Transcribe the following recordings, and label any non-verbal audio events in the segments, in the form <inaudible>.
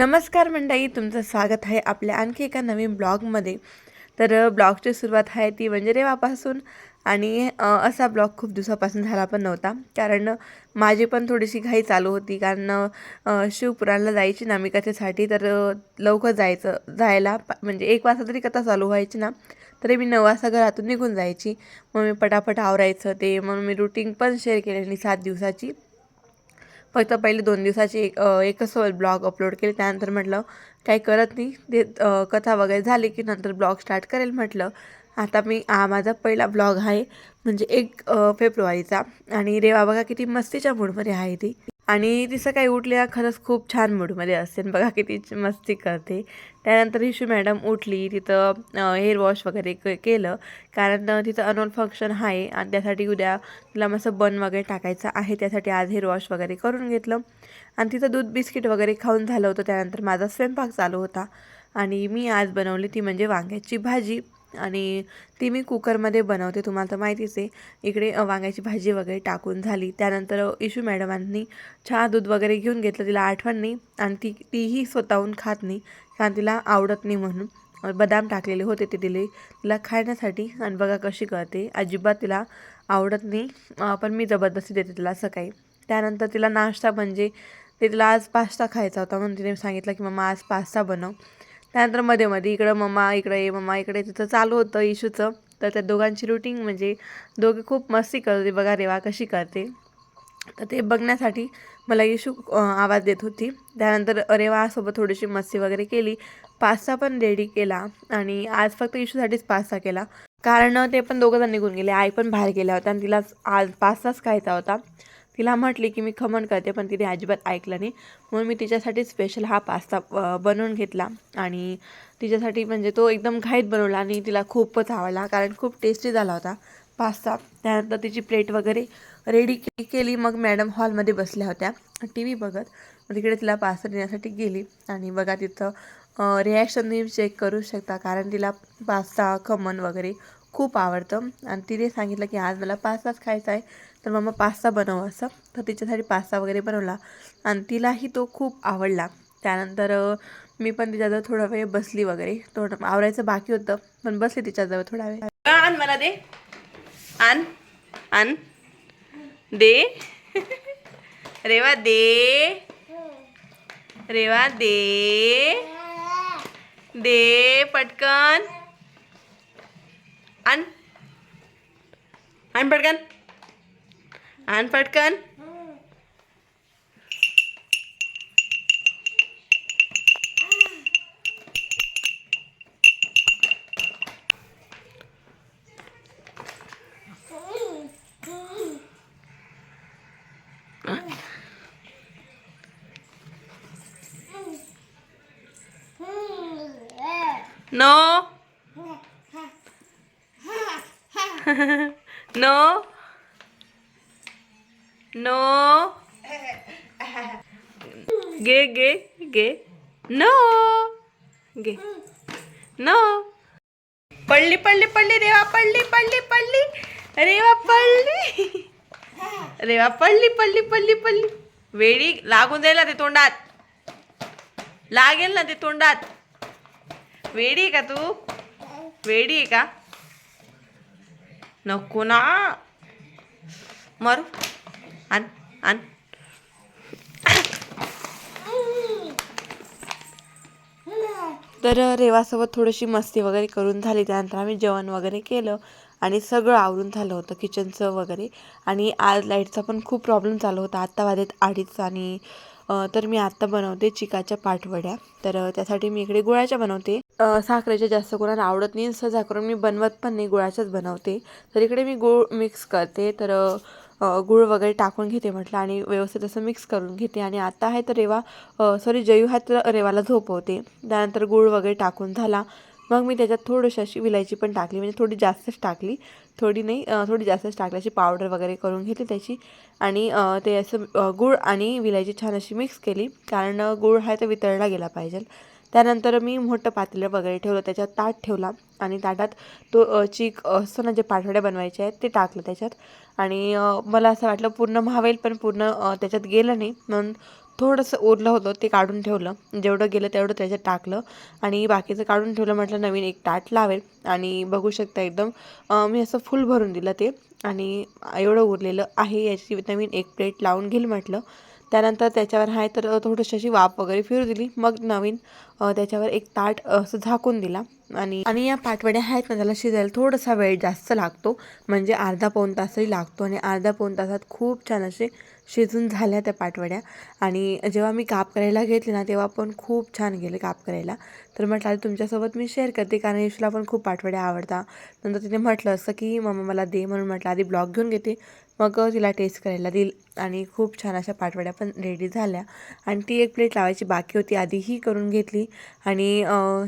नमस्कार मंडळी तुमचं स्वागत आहे आपल्या आणखी एका नवीन ब्लॉगमध्ये. तर ब्लॉगची सुरुवात आहे ती म्हणजे रेवापासून आणि असा ब्लॉग खूप दिवसापासून झाला पण नव्हता. कारण माझी पण थोडीशी घाई चालू होती. कारण शिवपुराणला जायची ना मी कथेसाठी तर लवकर जायचं जायला म्हणजे एक वाजता तरी कथा चालू व्हायची ना तरी मी नऊ वाजता घरातून निघून जायची. मग मी पटापट आवरायचं ते मग मी रुटीन पण शेअर केलेली सात दिवसाची. फक्त पहिले दोन दिवसाची एक एकच ब्लॉग अपलोड केले. त्यानंतर म्हटलं काही करत नाही. ते कथा वगैरे झाली की नंतर ब्लॉग स्टार्ट करेल म्हटलं. आता मी हा माझा पहिला ब्लॉग आहे म्हणजे एक फेब्रुवारीचा. आणि रेवा बघा किती मस्तीच्या मूडमध्ये आहे ती. आणि ती सकाळी उठल्या खरंच खूप छान मूडमध्ये असते. बघा किती मस्ती करते. त्यानंतर हिशू मॅडम उठली तिथं हेअर वॉश वगैरे क केलं. कारण तिथं अनोन फंक्शन आहे आणि त्यासाठी उद्या तिला मस्त बन वगैरे टाकायचं आहे. त्यासाठी आज हेअर वॉश वगैरे करून घेतलं. आणि तिथं दूध बिस्किट वगैरे खाऊन झालं होतं. त्यानंतर माझा स्वयंपाक चालू होता. आणि मी आज बनवली ती म्हणजे वांग्याची भाजी. आणि ती मी कुकरमध्ये बनवते तुम्हाला तर माहितीच आहे. इकडे वांग्याची भाजी वगैरे टाकून झाली. त्यानंतर इशू मॅडमांनी चहा दूध वगैरे घेऊन घेतलं तिला आठवण नाही आणि ती तीही स्वतःहून खात नाही. कारण तिला आवडत नाही म्हणून. बदाम टाकलेले होते ते दिले तिला खाण्यासाठी आणि बघा कशी करते. अजिबात तिला आवडत नाही. पण मी जबरदस्ती देते तिला सकाळी. त्यानंतर तिला नाश्ता म्हणजे ते तिला आज पास्ता खायचा होता म्हणून तिने सांगितलं की मम्मा आज पास्ता बनव. त्यानंतरमध्ये मध्ये इकडं मम्मा इकडे ये मम्मा इकडे तिथं चालू होतं इशूचं. तर त्या दोघांची रुटीन म्हणजे दोघे खूप मस्ती करते बघा रेवा कशी करते. तर ते बघण्यासाठी मला येशू आवाज देत होती. त्यानंतर रेवासोबत थोडीशी मस्ती वगैरे केली. पास्ता पण रेडी केला आणि आज फक्त इशूसाठीच पास्ता केला. कारण ते पण दोघं जण निघून गेले. आई पण बाहेर गेल्या होत्या आणि तिला आज पास्ताच खायचा होता. तिला म्हटली की मी खमण करते पण तिने अजिबात ऐकलं नाही. म्हणून मी तिच्यासाठी स्पेशल हा पास्ता बनवून घेतला. आणि तिच्यासाठी म्हणजे तो एकदम घाईत बनवला आणि तिला खूपच आवडला कारण खूप टेस्टी झाला होता पास्ता त्यानंतर तिची प्लेट वगैरे रेडी के केली. मग मॅडम हॉलमध्ये बसल्या होत्या. टी व्ही बघत. मग तिकडे तिला पास्ता देण्यासाठी गेली. आणि बघा तिथं रिॲक्शन तुम्ही चेक करू शकता कारण तिला पास्ता खमण वगैरे खूप आवडतं. आणि तिने सांगितलं की आज मला पास्ताच खायचा आहे. तर मम्मा पास्ता बनव असं. तर तिच्यासाठी पास्ता वगैरे बनवला. आणि तिलाही तो खूप आवडला. त्यानंतर मी पण तिच्याजवळ थोडा वेळ बसली वगैरे. थोडं आवरायचं बाकी होतं पण बसली तिच्याजवळ थोडा वेळ. आण मला दे. आण आण. दे. रेवा दे. रेवा दे. दे पटकन. आण. आण पटकन. आण पटकन. नो नो <laughs> नो गे गे गे नो गे नो पडली पडली पडली रेवा पडली पडली पडली. रेवा पडली. रेवा पडली पडली पडली पडली. वेडी लागून जाईल ना ते तोंडात. लागेल ना ते तोंडात. वेडी आहे का तू? वेडी आहे का? नको ना. मारू. आण आण तर रेवासोबत थोडीशी मस्ती वगैरे करून झाली. त्यानंतर आम्ही जेवण वगैरे केलं आणि सगळं आवरून झालं होतं किचनचं वगैरे. आणि आज लाईटचा पण खूप प्रॉब्लेम चालू होता. आत्ता वाजेत अडीच आणि तर मी आत्ता बनवते चिकाच्या पाठवड्या तर त्यासाठी मी इकडे गुळाच्या बनवते. साखरेच्या जास्त कोणाला आवडत नाही सहजा करून मी बनवत पण नाही गुळाच्याच बनवते. तर इकडे मी गुळ मिक्स करते. तर गुळ वगैरे टाकून घेते म्हटलं आणि व्यवस्थित असं मिक्स करून घेते. आणि आता आहे तर रेवा सॉरी जयू हा तर रेवाला झोपवते. त्यानंतर गुळ वगैरे टाकून झाला. मग मी त्याच्यात थोडीशी अशी विलायची पण टाकली. म्हणजे थोडी जास्तच टाकली. थोडी नाही थोडी जास्तच टाकली. अशी पावडर वगैरे करून घेतली त्याची. आणि ते असं गूळ आणि विलायची छान अशी मिक्स केली. कारण गूळ हा तर वितळला गेला पाहिजे. त्यानंतर मी मोठं पातेलं वगैरे ठेवलं त्याच्यात ताट ठेवला आणि ताटात तो चीक असतो ना जे पाठवड्या बनवायचे आहेत ते टाकलं त्याच्यात. आणि मला असं वाटलं पूर्ण महावेल पण पूर्ण त्याच्यात गेलं नाही. म्हणून थोडंसं उरलं होतं ते काढून ठेवलं. जेवढं गेलं तेवढं त्याच्यात टाकलं. आणि बाकीचं काढून ठेवलं म्हटलं नवीन एक ताट लावेल. आणि बघू शकता एकदम मी असं फुल भरून दिलं ते. आणि एवढं उरलेलं आहे याची नवीन एक प्लेट लावून घेईल म्हटलं. त्यानंतर त्याच्यावर आहे तर थोडीशी अशी वाफ वगैरे फिरू दिली. मग नवीन त्याच्यावर एक ताट असं झाकून दिला. आणि आणि या पाटवड्या आहेत ना त्याला शिजायला थोडासा वेळ जास्त लागतो. म्हणजे अर्धा पाऊण तासही लागतो आणि अर्धा पाऊण तासात खूप छान असे शिजून झाल्या त्या पाटवड्या. आणि जेव्हा मी काप करायला घेतले ना तेव्हा पण खूप छान गेले काप करायला. तर म्हटलं तुमच्यासोबत मी शेअर करते कारण यशूला पण खूप पाटवड्या आवडतात नंतर तिने म्हटलं असं की मम्मा मला दे म्हणून म्हटलं आधी ब्लॉग घेऊन घेते मग तिला टेस्ट करायला दिल आणि खूप छान अशा पाटवड्या पण रेडी झाल्या. आणि ती एक प्लेट लावायची बाकी होती आधी ही करून घेतली. आणि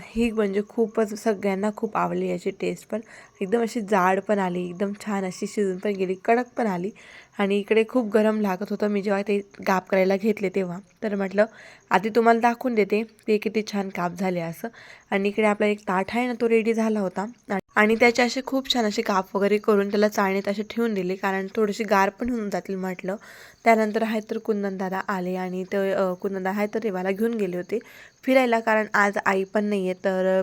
ही म्हणजे खूपच सगळ्यांना खूप आवडली याची टेस्ट पण. एकदम अशी जाड पण आली एकदम छान अशी शिजून पण गेली कडक पण आली. आणि इकडे खूप गरम लागत होतं. मी जेव्हा ते काप करायला घेतले तेव्हा. तर म्हटलं आधी तुम्हाला दाखवून देते ते किती छान काप झाले असं. आणि इकडे आपला एक ताट आहे ना तो रेडी झाला होता. आणि त्याचे असे खूप छान असे काप वगैरे करून त्याला चाळणीत असे ठेवून दिले कारण थोडीशी गार पण होऊन जातील म्हटलं. त्यानंतर आहे तर कुंदनदादा आले आणि ते कुंदनदा आहे तर रेवाला घेऊन गेले होते. फिरायला कारण आज आई पण नाही आहे तर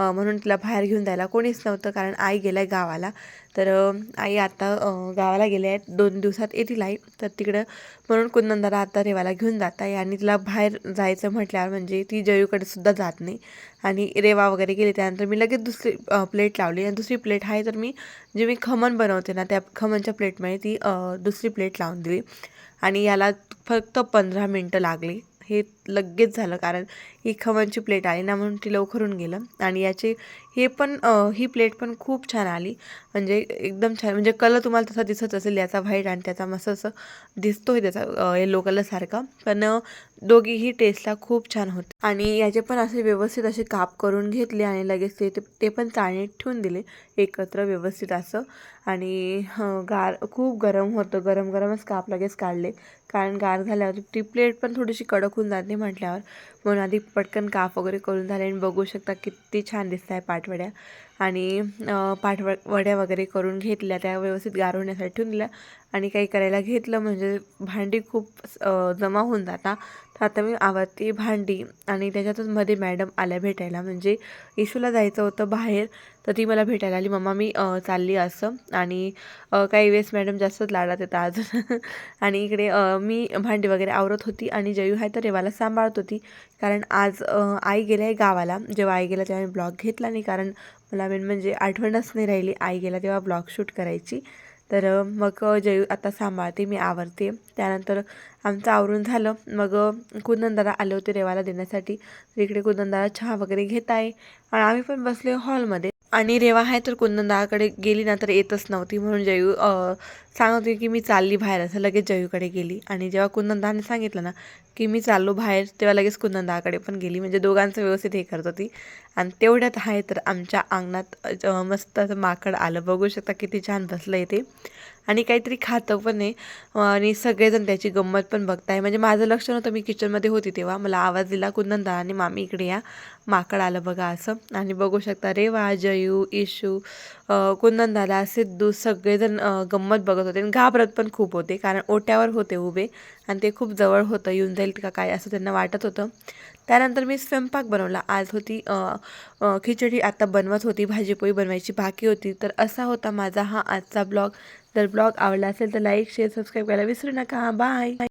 म्हणून तिला बाहेर घेऊन जायला कोणीच नव्हतं कारण आई गेलाय गावाला. तर आई आता गावाला गेले आहेत दोन दिवसात येतील आई. तर तिकडं म्हणून कुंदनदादा आता रेवाला घेऊन जात आहे आणि तिला बाहेर जायचं म्हटल्यावर म्हणजे ती जयूकडे सुद्धा जात नाही. आणि रेवा वगैरे गेली त्यानंतर मी लगेच दुसरी प्लेट लावली. आणि दुसरी प्लेट आहे तर मी जे मी खमण बनवते ना त्या खमणच्या प्लेटमध्ये ती दुसरी प्लेट लावून दिली. आणि याला फक्त पंधरा मिनटं लागली. हे लगेच झालं कारण ही खमणची प्लेट आली ना म्हणून ती लवकरून गेलं. आणि याचे हे पण ही प्लेट पण खूप छान आली. म्हणजे एकदम छान म्हणजे कलर तुम्हाला तसा दिसत असेल याचा व्हाईट आणि त्याचा मस्त असं दिसतोय त्याचा येलो कलरसारखा पण दोघीही टेस्टला खूप छान होते. आणि याचे पण असे व्यवस्थित असे काप करून घेतले आणि लगेच ते ते पण चाळणीत ठेवून दिले एकत्र व्यवस्थित असं. आणि गार खूप गरम होतं गरम गरमच काप लगेच काढले. कारण गार झाल्यावर ती प्लेट पण थोडीशी कडक होऊन जाते म्हटल्यावर. म्हणून आधी पटकन काप वगैरे करून झाले आणि बघू शकता किती छान दिसत आहे पाठवड्या आणि पाठव वड्या वगैरे करून घेतल्या त्या व्यवस्थित गार होण्यासाठी ठेवून दिल्या. आणि काही करायला घेतलं म्हणजे भांडी खूप जमा होऊन जाता. तर आता मी आवडते भांडी आणि त्याच्यातच मध्ये मॅडम आल्या भेटायला. म्हणजे इशूला जायचं होतं बाहेर तर ती मला भेटायला आली. मम्मा मी चालली असं. आणि काही वेळेस मॅडम जास्तच लाडात येतात अजून. <laughs> आणि इकडे मी भांडी वगैरे आवरत होती आणि जयू आहे तर रेवाला सांभाळत होती. कारण आज आई गेल्या आहे गावाला. जेव्हा आई गेला तेव्हा मी ब्लॉग घेतला नाही. कारण मला मेन म्हणजे आठवणच नाही राहिली. आई गेला तेव्हा ब्लॉग शूट करायची. तर मग जयू आता सांभाळते मी आवरते. त्यानंतर आमचं आवरून झालं. मग अ, आले होते रेवाला देण्यासाठी. इकडे कुंदनदादा चहा वगैरे घेत आहे. आणि आम्ही पण बसले हॉलमध्ये. आणि रेवा आहे तर कुंदनदादाकडे गेली ना तर येतच नव्हती. म्हणून जयू सांगत होती की मी चालली बाहेर. असं लगेच जयूकडे गेली. आणि जेव्हा कुंदनदाने सांगितलं ना की मी चाललो बाहेर तेव्हा लगेच कुंदनदाकडे पण गेली. म्हणजे दोघांचं व्यवस्थित हे करत होती. आणि तेवढ्यात आहे तर आमच्या अंगणात मस्त असं माकड आलं. बघू शकता किती छान बसलं आहे ते आणि काहीतरी खातं पण आहे. आणि सगळेजण त्याची गंमत पण बघताय. म्हणजे माझं लक्ष नव्हतं मी किचनमध्ये होती तेव्हा. मला आवाज दिला कुंदनदा आणि मामी इकडे या. माकड आलं बघा असं. आणि बघू शकता रेवा जयू इशू कुंदनदादा सिद्धू सगळेजण गंमत बघत होते. आणि घाबरत पण खूप होते कारण ओट्यावर होते उभे आणि ते खूप जवळ होतं. येऊन जाईल का काय असं त्यांना वाटत होतं. त्यानंतर मी स्वयंपाक बनवला. आज होती खिचडी. आता बनवत होती. भाजीपोळी बनवायची बाकी होती. तर असा होता माझा हा आजचा ब्लॉग. जर ब्लॉग आवडला असेल तर लाईक शेअर सबस्क्राईब करायला विसरू नका. बाय.